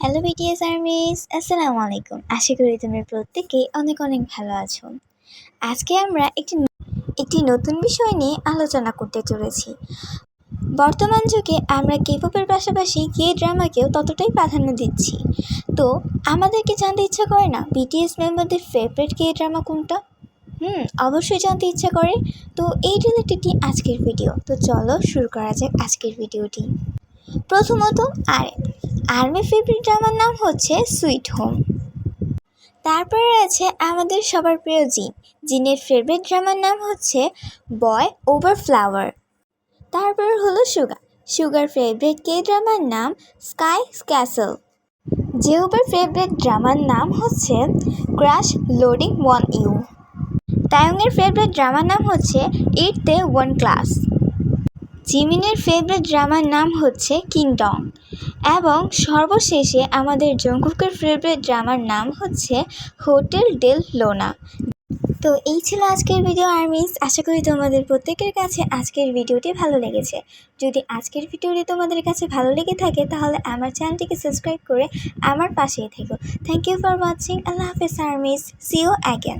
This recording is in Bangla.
হ্যালো বিটিএস আর্মিস আসসালামু আলাইকুম আশা করি তোমরা প্রত্যেকেই অনেক অনেক ভালো আছো। আজকে আমরা একটি একটি নতুন বিষয় নিয়ে আলোচনা করতে চলেছি। বর্তমান যুগে আমরা কেপপের পাশাপাশি কে ড্রামাকেও ততটাই প্রাধান্য দিচ্ছি। তো, আমাদেরকে জানতে ইচ্ছা করে না বিটিএস মেম্বারদের ফেভারিট কে ড্রামা কোনটা? হুম, অবশ্যই জানতে ইচ্ছা করে। তো, এই রিলেটেডই আজকের ভিডিও তো চলো শুরু করা যাক আজকের ভিডিওটি প্রথমত আরেন আর্মি ফেভারিট ড্রামার নাম হচ্ছে সুইট হোম। তারপরে রয়েছে আমাদের সবার প্রিয় জিন। জিনের ফেভারিট ড্রামার নাম হচ্ছে বয় ওভার ফ্লাওয়ার। তারপর হলো সুগার সুগার ফেভারিট কে ড্রামার নাম? Sky castle. জেহুবার ফেভারিট ড্রামার নাম হচ্ছে ক্রাশ লোডিং ওয়ান ইউ। তায়ংয়ের ফেভারিট ড্রামার নাম হচ্ছে এইট দে ওয়ান ক্লাস। জিমিনের ফেভারিট ড্রামার নাম হচ্ছে কিংডম এবং সর্বশেষে আমাদের জঙ্গুকের ফেভারিট ড্রামার নাম হচ্ছে হোটেল ডেল লোনা তো এই ছিল আজকের ভিডিও আর মিস আশা করি তোমাদের প্রত্যেকের কাছে আজকের ভিডিওটি ভালো লেগেছে। যদি আজকের ভিডিওটি তোমাদের কাছে ভালো লেগে থাকে, তাহলে আমার চ্যানেলটিকে সাবস্ক্রাইব করে আমার পাশেই থেকো। থ্যাংক ইউ ফর ওয়াচিং আল্লাহ হাফেজ আর মিস সিও অ্যাগেন